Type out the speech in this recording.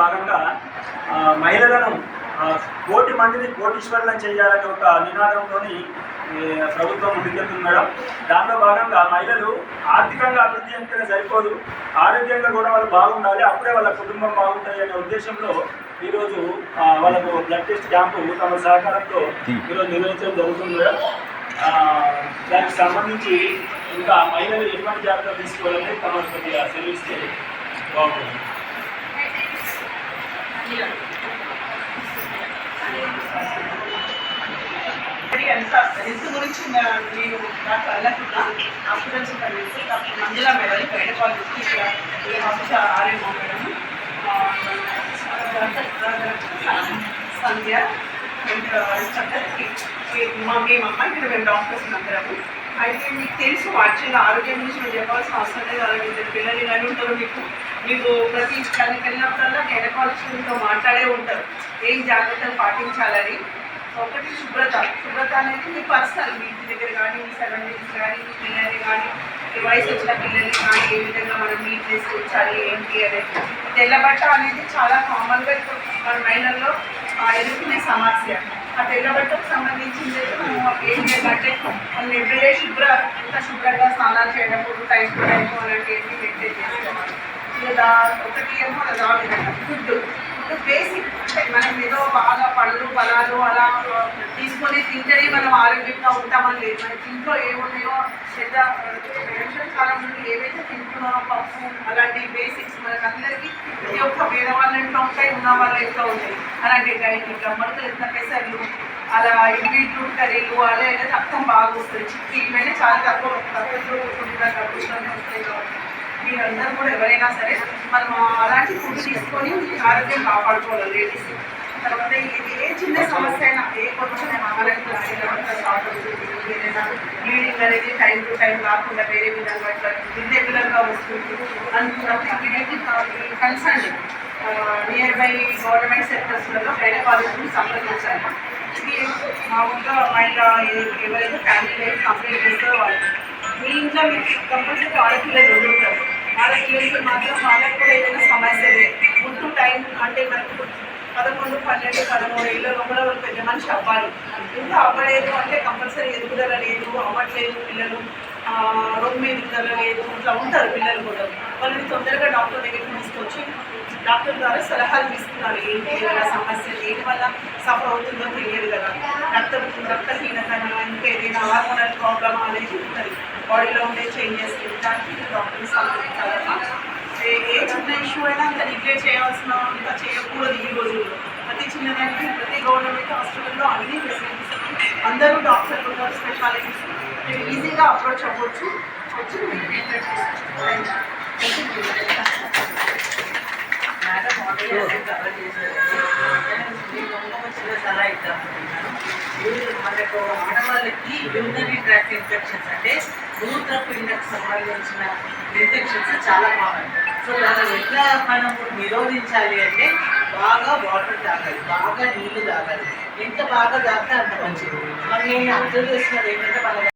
భాగంగా మహిళలను కోటి మందిని కోటీశ్వరులను చేయాలనే ఒక నినాదంలోని ప్రభుత్వం ముందుకెళ్తుంది మేడం. దానిలో భాగంగా మహిళలు ఆర్థికంగా అభివృద్ధి అంటేనే సరిపోదు. ఆరోగ్యంగా కూడా వాళ్ళు బాగుండాలి. అప్పుడే వాళ్ళ కుటుంబం బాగుంటుంది అనే ఉద్దేశంలో ఈరోజు వాళ్ళకు బ్లడ్ టెస్ట్ క్యాంపు తమ సహకారంతో ఈరోజు నిర్వహించడం జరుగుతుంది మేడం. దానికి సంబంధించి ఇంకా మహిళలు ఎటువంటి జాగ్రత్తలు తీసుకోవాలని తమ సెలవిస్తే బాగుంటుంది. ఎంత హెల్త్ గురించి నేను నాకు వెళ్ళకుండా హాస్పిటల్స్ కలిసి డాక్టర్ మంజుల మేడం బయట కాలేజ్కి ఇక్కడ ఏ hospital RMO madam Sandhya and instructor మా మేము అమ్మాయి ఇక్కడ మేము డాక్టర్స్ అందరము అయితే మీకు తెలుసు యాక్చువల్గా ఆరోగ్యం గురించి మేము చెప్పాల్సిన అవసరం లేదు అలాగే పిల్లలు ఇలానే ఉంటారు మీకు మీకు ప్రతి కళ్ళకి వెళ్ళినప్పుడల్లా గైనకాలజిస్ట్తో మాట్లాడే ఉంటారు ఏం జాగ్రత్తలు పాటించాలని ఒకటి శుభ్రత శుభ్రత అనేది మీ పర్సనల్ మీ ఇంటి దగ్గర కానీ మీ సరౌండింగ్స్ కానీ మీ పిల్లల్ని కానీ మీ వయసు వచ్చిన పిల్లల్ని కానీ ఏ విధంగా మనం మీట్ చేసి ఉంచాలి ఏంటి అనేది తెల్లబట్ట అనేది చాలా కామన్గా ఇప్పుడు మన మహిళల్లో ఆ, ఎదుర్కొనే సమస్య ఆ తెల్లబట్టకు సంబంధించింది అయితే మనం ఏం చేయాలంటే మనం ఎవ్రీడే శుభ్ర ఎంత శుభ్రంగా స్నానాలు చేయడం టైం టు టైం అలాంటివన్నీ మెయింటైన్ చేసుకోవాలి లేదా ఒకటి ఏమో అలా ఫుడ్ ఫుడ్ బేసిక్ అంటే మనం ఏదో బాగా పళ్ళు ఫలాలు అలా తీసుకొని తింటేనే మనం ఆరోగ్యంగా ఉంటామని లేదు. మనకి ఇంట్లో ఏమున్నాయో పెద్ద కాలం నుండి ఏవైతే తింటున్నామో పప్పు అలాంటి బేసిక్స్ మనకు అందరికీ ప్రతి ఒక్క పేదవాళ్ళ ఇంట్లో ఉంటాయి ఉన్న వాళ్ళ ఇంట్లో ఉంటాయి. అలాంటి డైట్ ఇంకా మొలకలు ఎంత పెసర్లు అలా బీట్రూట్ కర్రీలు అలా అయితే రక్తం బాగా వస్తుంది. చిక్కి ఇవన్నీ చాలా తక్కువ తక్కువ తక్కువ వస్తాయి కాబట్టి. మీరందరూ కూడా ఎవరైనా సరే మనం అలాంటి ఫుడ్ తీసుకొని ఆరోగ్యం కాపాడుకోవాలి లేడీస్ తర్వాత ఇది ఏ చిన్న సమస్య అయినా ఏ కొంచెం మనకి స్టార్ట్ అవుతుంది ఏదైనా బ్లీడింగ్ అనేది టైం టు టైం రాకుండా వేరే విధంగా ఇట్లా ఇర్రెగ్యులర్గా వస్తుంది. అనుకున్నప్పుడు immediately concern near by government సెక్టర్స్లలో గైనకాలజీని సంప్రదించాలి ఇది మామూలుగా మైండ్ ఎవరైతే ఫ్యామిలీ లైఫ్ కంప్లీట్ చేస్తారో వాళ్ళు మీ ఇంట్లో మీకు కంపల్సరీ ఆడపిల్లలు ఉంటారు ఆడపిల్లలకి మాత్రం వాళ్ళకి కూడా ఏదైనా సమస్యలే ముందు టైం అంటే మనకు పదకొండు పన్నెండు పదమూడు ఏళ్ళ లోపల వాళ్ళు పెద్ద మనిషి అవ్వాలి. ఇంకా అవ్వలేదు అంటే కంపల్సరీ ఎదుగుదల లేదు అవ్వట్లేదు పిల్లలు. ఆ, మీద ఎదుగుదల లేదు ఇట్లా ఉంటారు పిల్లలు కూడా. వాళ్ళని తొందరగా డాక్టర్ దగ్గరికి తీసుకొచ్చి డాక్టర్ ద్వారా సలహాలు తీసుకున్నారు. ఏంటి ఏదైనా సమస్య దేని వల్ల సఫర్ అవుతుందో తెలియదు కదా. రక్త రక్తహీనత ఇంకా ఏదైనా హార్మోనల్ ప్రాబ్లమ్ అనేది ఉంటుంది. బాడీలో ఉండే చేంజెస్ దానికి డాక్టర్ని సంప్రదించాలమ్మా ఏ ఏ చిన్న ఇష్యూ అయినా అంత నెగ్లెక్ట్ చేయాల్సిన అంత చేయకూడదు ఈ రోజుల్లో ప్రతి చిన్నదానికి ప్రతి గవర్నమెంట్ హాస్పిటల్లో అన్ని ఫెసిలిటీస్ అందరూ డాక్టర్లు ఉన్నారు స్పెషాలిటీస్ మీరు ఈజీగా అప్రోచ్ అవ్వచ్చు. వచ్చి మేడం ఆల్రెడీ అదే కవర్ చేశారు. మీకు ఇంకొక చిన్న సలహా ఇద్దాం. అనుకుంటున్నాను. మనకు ఆడవాళ్ళకి యూరినరీ ట్రాక్ట్ ఇన్ఫెక్షన్స్ అంటే మూత్రపిండకు సంబంధించిన ఇన్ఫెక్షన్స్ చాలా కామన్ సో దాన్ని ఎట్లా మనం నిరోధించాలి అంటే బాగా వాటర్ తాగాలి బాగా నీళ్ళు తాగాలి ఎంత బాగా తాగితే అంత మంచిది మనం నేను అబ్జర్వ్ చేస్తున్నది ఏంటంటే మన